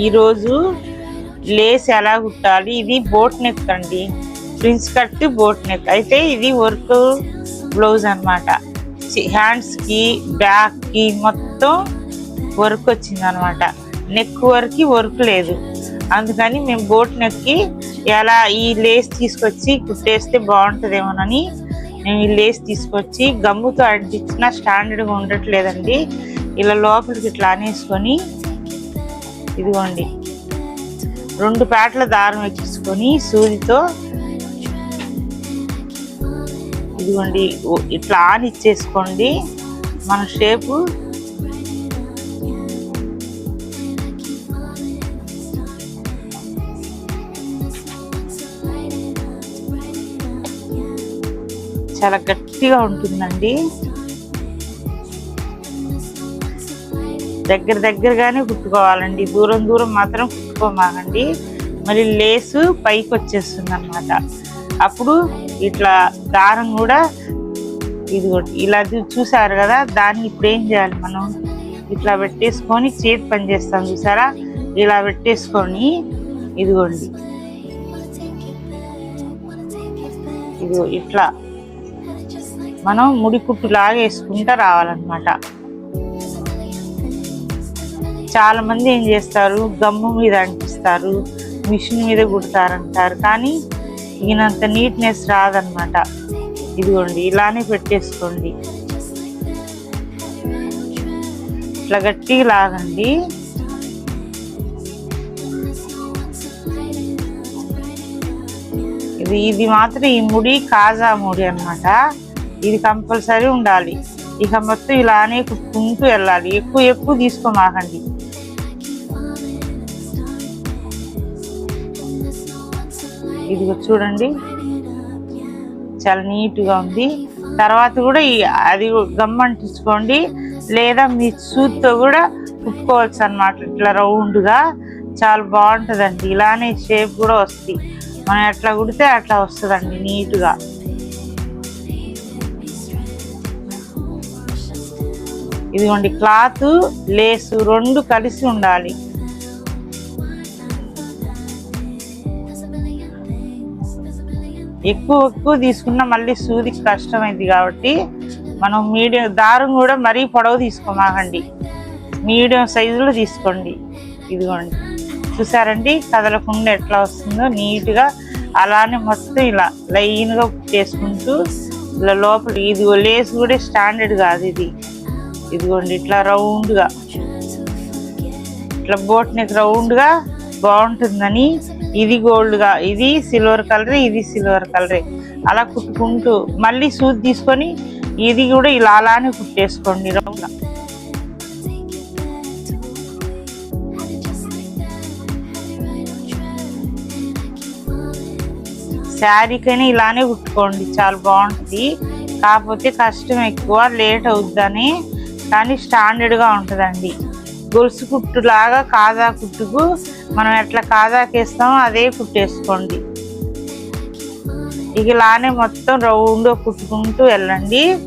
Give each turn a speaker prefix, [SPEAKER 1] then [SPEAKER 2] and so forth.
[SPEAKER 1] ఈరోజు లేస్ ఎలా కుట్టాలి? ఇది బోట్ నెక్ అండి. Prince cut boat neck. అయితే ఇది వర్క్ బ్లౌజ్ అనమాట హ్యాండ్స్కి బ్యాక్కి మొత్తం వర్క్ వచ్చింది అనమాట నెక్ వరకు వర్క్ లేదు. అందుకని మేము బోట్ నెక్కి ఎలా ఈ లేస్ తీసుకొచ్చి కుట్టేస్తే బాగుంటుందేమోనని మేము ఈ లేస్ తీసుకొచ్చి గమ్ముతో అంటించిన స్టాండర్డ్గా ఉండట్లేదండి. ఇలా లోపలికి ఇట్లా అనేసుకొని ఇదిగోండి. రెండు పేటల దారం ఎక్కించుకొని సూదితో ఇదిగోండి ఓ- ఇట్లా ఆన్ ఇచ్చేసుకోండి. మన షేపు చాలా గట్టిగా ఉంటుందండి. దగ్గర దగ్గరగానే కుట్టుకోవాలండి. దూరం దూరం మాత్రం కుట్టుకోమాకండి. మరి లేసు పైకి వచ్చేస్తుంది అనమాట అప్పుడు ఇట్లా దారం కూడా ఇది ఇలా చూసారు కదా దాన్ని ఇప్పుడు ఏం చేయాలి మనం? ఇట్లా పెట్టేసుకొని చేతి పని చేస్తాం చూసారా? ఇలా పెట్టేసుకొని ఇదిగోండి. ఇదిగో ఇట్లా. మనం ముడి కుట్టు లాగా వేసుకుంటా రావాలన్నమాట. చాలా మంది ఏం చేస్తారు? గమ్ము మీద అంటిస్తారు మిషన్ మీద కుడతారంటారు. కానీ ఈయనంత నీట్నెస్ రాదనమాట ఇదిగోండి ఇలానే పెట్టేసుకోండి. ఇట్లా గట్టిగా లాగండి. ఇది ఇది మాత్రం ఈ ముడి కాజా ముడి అనమాట ఇది కంపల్సరీ ఉండాలి. ఇక మొత్తం ఇలానే కుట్టుకుంటూ వెళ్ళాలి. ఎక్కువ ఎక్కువ తీసుకోమాకండి. ఇదిగో చూడండి. చాలా నీట్గా ఉంది. తర్వాత కూడా అది గమ్మంటించుకోండి. లేదా మీ సూత్తో కూడా కుట్టుకోవచ్చు అనమాట ఇట్లా రౌండ్గా చాలా బాగుంటుందండి. ఇలానే షేప్ కూడా వస్తుంది మనం ఎట్లా కుడితే అట్లా వస్తుందండి నీట్గా. ఇదిగోండి క్లాత్ లేసు రెండు కలిసి ఉండాలి. ఎక్కువ ఎక్కువ తీసుకున్నా మళ్ళీ సూదికి కష్టమైంది కాబట్టి మనం మీడియం దారం కూడా మరీ పొడవు తీసుకోమాకండి. మీడియం సైజులో తీసుకోండి. ఇదిగోండి. చూసారండి? కదలకుండా ఎట్లా వస్తుందో నీట్గా అలానే మొత్తం ఇలా లైన్గా చేసుకుంటూ ఇలా లోపల ఇది లేస్ కూడా స్టాండర్డ్ కాదు ఇది. ఇదిగోండి ఇట్లా రౌండ్గా. ఇట్లా బోట్ నెక్ రౌండ్గా బాగుంటుందని ఇది గోల్డ్గా ఇది సిల్వర్ కలరే ఇది సిల్వర్ కలరే అలా కుట్టుకుంటూ మళ్ళీ సూది తీసుకొని ఇది కూడా ఇలా అలానే కుట్టేసుకోండి. రౌండ్గా శారీకైనా ఇలానే కుట్టుకోండి. చాలా బాగుంటుంది. కాకపోతే కష్టం ఎక్కువ లేట్ అవుద్దని. కానీ స్టాండర్డ్గా ఉంటుందండి. గొలుసు కుట్టులాగా కాజా కుట్టుకు మనం ఎట్లా కాజాకేస్తామో అదే కుట్టేసుకోండి. ఇలానే మొత్తం రౌండ్ కుట్టుకుంటూ వెళ్ళండి.